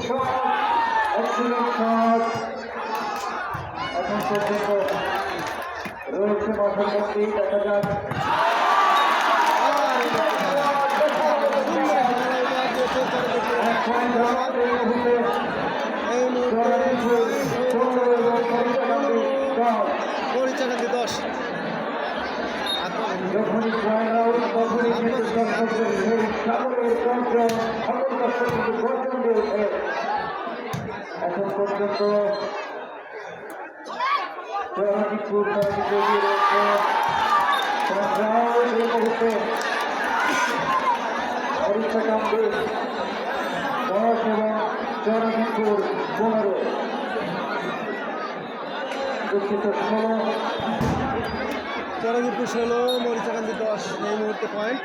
এখন পর্যন্ত রয়েছে মাঠের দেখা যাক পরিচালক দশ যখনই জয় রাউন্ড তখনই কিন্তু দর্শকদের সেই সাগরের এখন পর্যন্ত কিন্তু এগিয়ে রয়েছে জয়দীপুর পনেরো দুঃখিত ষোলো চরণদীপুর ষোলো মরিচাকান্দি দশ, এই মুহূর্তে পয়েন্ট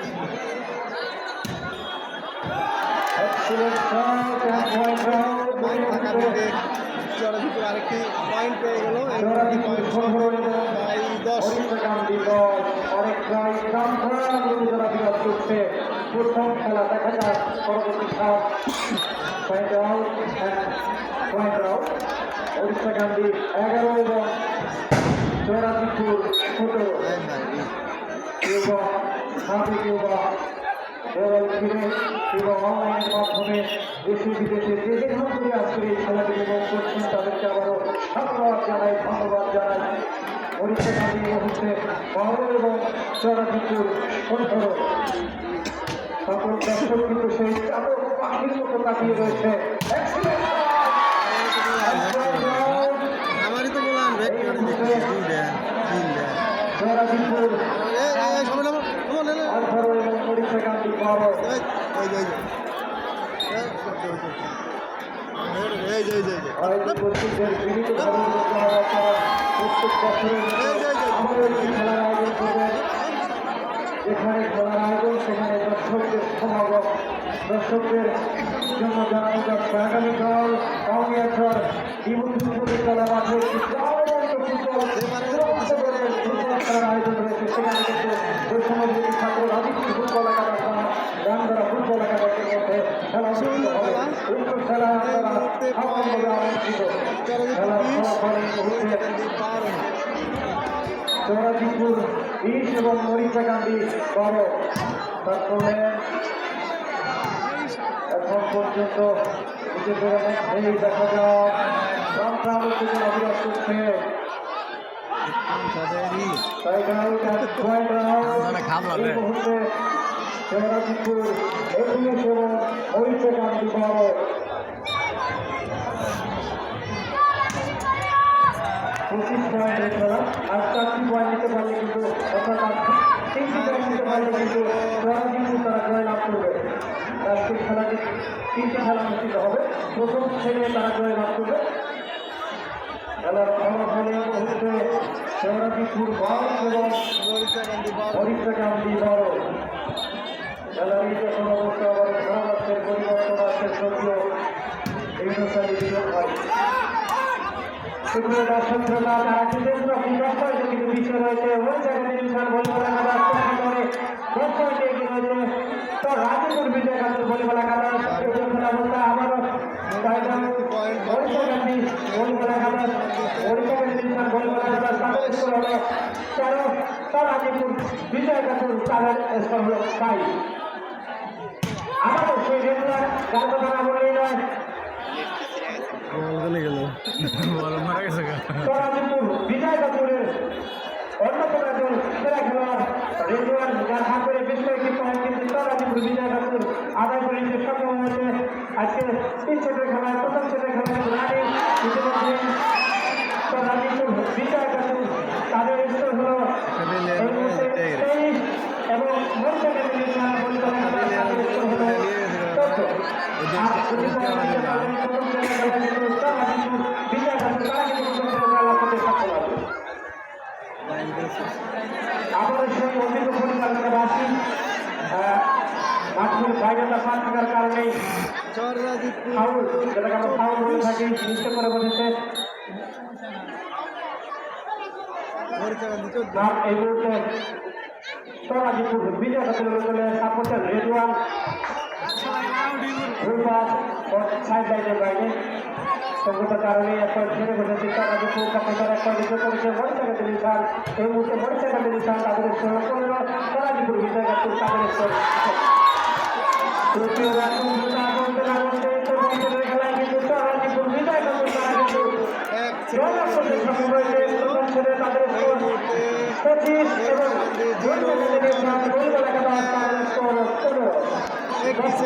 অনেকটাই সান্ত্বনা যারা বিরাজ করছে প্রথম খেলা দেখা যাক পরবর্তী খাত point out point out Odisha Gandhi এগারো এবং চৌরাশিপুর সতেরো কেউ বা সাথে কেউ বা মোবাইল ফিরে এবং অনলাইনের মাধ্যমে দেশে বিদেশে যে যেখান থেকে আজকের এই খেলাটি উপভোগ করছেন তাদেরকে আবারও ধন্যবাদ জানাই ধন্যবাদ জানাই এবং! আমারই তো বললাম দেখি দুইটা তিনটা চৌরাশিপুর এই এই সবাই নামো নামো নে নে আঠারো এবং ওড়িশা গান্ধী বারো এই এই যে এই যে এই যে। এই যে আয়োজন কর্তৃকদের বিভিন্ন ধরনের প্রচারণা প্রত্যেক বছরের আমাদের এই খেলার আয়োজন সেখানে দর্শকদের সমাগম দর্শকদের জন্য জানানো যাচ্ছে আগামীকাল কাউনিয়াছর বিভূতিপুর বিদ্যালয় মাঠে আয়োজন রয়েছে সেখানে বৈষম্যবিরোধী ছাত্র রাজনীতি ফুটবল একাডেমি রামদারা ফুটবল একাডেমির মধ্যে খেলা অনুষ্ঠিত হবে উক্ত খেলা আপনারা সামান্যভাবে আমন্ত্রিত খেলার ফলাফল এই মুহূর্তে বারো চৌরাজিপুর বিশ এবং মরিচা গান্ধী বারো তারপরে এখন পর্যন্ত মধ্যেই দেখা রামপ্রাণ উত্তেজনা করছে এই চৌরাজিপুর একুশ এবং মরিচা গান্ধী পঁচিশ পয়েন্টের খেলা আর চারটি পয়েন্ট নিতে পারলে কিন্তু পয়েন্ট তারা জয় লাভ করবে আজকের খেলা হবে প্রথম থেকে তারা জয় লাভ করবে গান্ধী বারো সুপ্রিয় দর্শক শ্রোতা তারা বিরক্ত কিন্তু বিষয় রয়েছে ওই জায়গায় নির্মাণ ভলিবল খেলা করে দশ পয়েন্টে এগিয়ে রয়েছে তো রাজপুর বিজয় কাছে ভলিবল খেলা যখন অবস্থা আবারও ওড়িশা গান্ধী ভলিবল খেলা ওড়িশা গান্ধী নির্মাণ ভলিবল খেলা সাবেক স্কোর হলো তেরো তো রাজপুর বিজয় কাছে তাদের স্কোর হলো ফাইভ আমাদের সেই রেগুলার কার কথা না বললেই নয় বলে গেল বল মারা গেছে চরাজিপুর বিজয় কাপুরের অন্যতম একজন সেরা খেলোয়াড় রেজওয়ান যার হাত করে বেশ কয়েকটি পয়েন্ট কিন্তু চরাজিপুর বিজয় কাপুর আদায় করে নিতে সক্ষম হয়েছে আজকে তিন সেটের খেলায় প্রথম সেটের খেলায় রানি ইতিমধ্যে চরাজিপুর বিজয় কাপুর তাদের স্কোর হল এই মুহূর্তে তেইশ এবং মরিচাকে মিলিয়ে পরিচালনা করার তাদের স্কোর হল চোদ্দ আর যদি প্রথম সেটের খেলায় কিন্তু চরাজিপুর বিজয় কাপুর তারা কিন্তু প্রথম সেটের খেলা করতে সক্ষম হবে আমাদের সেই অভিজ্ঞ পরিচালকের আসি মাঠের বাইরেটা পা থাকার কারণে ফাউল, যেটাকে আমরা ফাউল বলে থাকি নিশ্চয় করে বলেছে এই মুহূর্তে সরাজিপুর বিজয় সাপোর্টার রেডওয়ান রুপাস সাইড লাইনের বাইরে সঙ্গত কারণে একবার ছেড়ে বসেছে তারা যে কলকাতার একবার দিকে করেছে মরিচাকা দিলিশান এই মুহূর্তে তাদের তারাজিপুর বিজয় গাছ তাদের তৃতীয় রাষ্ট্র চলতে না বলতে তো বছরের খেলায় কিন্তু exhibición.